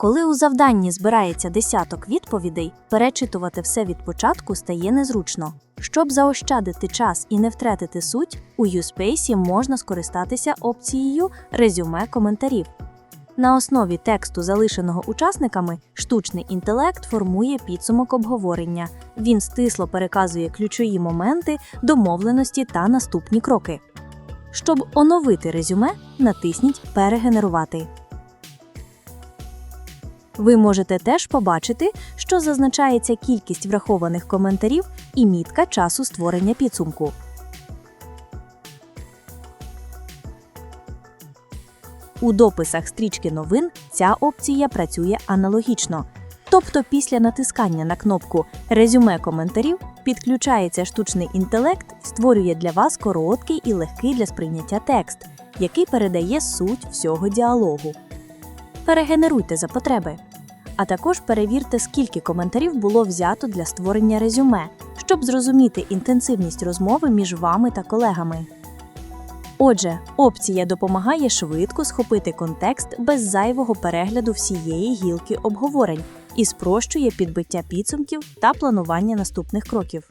Коли у завданні збирається десяток відповідей, перечитувати все від початку стає незручно. Щоб заощадити час і не втратити суть, у USpace можна скористатися опцією резюме коментарів. На основі тексту, залишеного учасниками, штучний інтелект формує підсумок обговорення. Він стисло переказує ключові моменти, домовленості та наступні кроки. Щоб оновити резюме, натисніть Перегенерувати. Ви можете теж побачити, що зазначається кількість врахованих коментарів і мітка часу створення підсумку. У дописах стрічки новин ця опція працює аналогічно. Тобто після натискання на кнопку Резюме коментарів підключається штучний інтелект створює для вас короткий і легкий для сприйняття текст, який передає суть всього діалогу. Перегенеруйте за потреби. А також перевірте, скільки коментарів було взято для створення резюме, щоб зрозуміти інтенсивність розмови між вами та колегами. Отже, опція допомагає швидко схопити контекст без зайвого перегляду всієї гілки обговорень і спрощує підбиття підсумків та планування наступних кроків.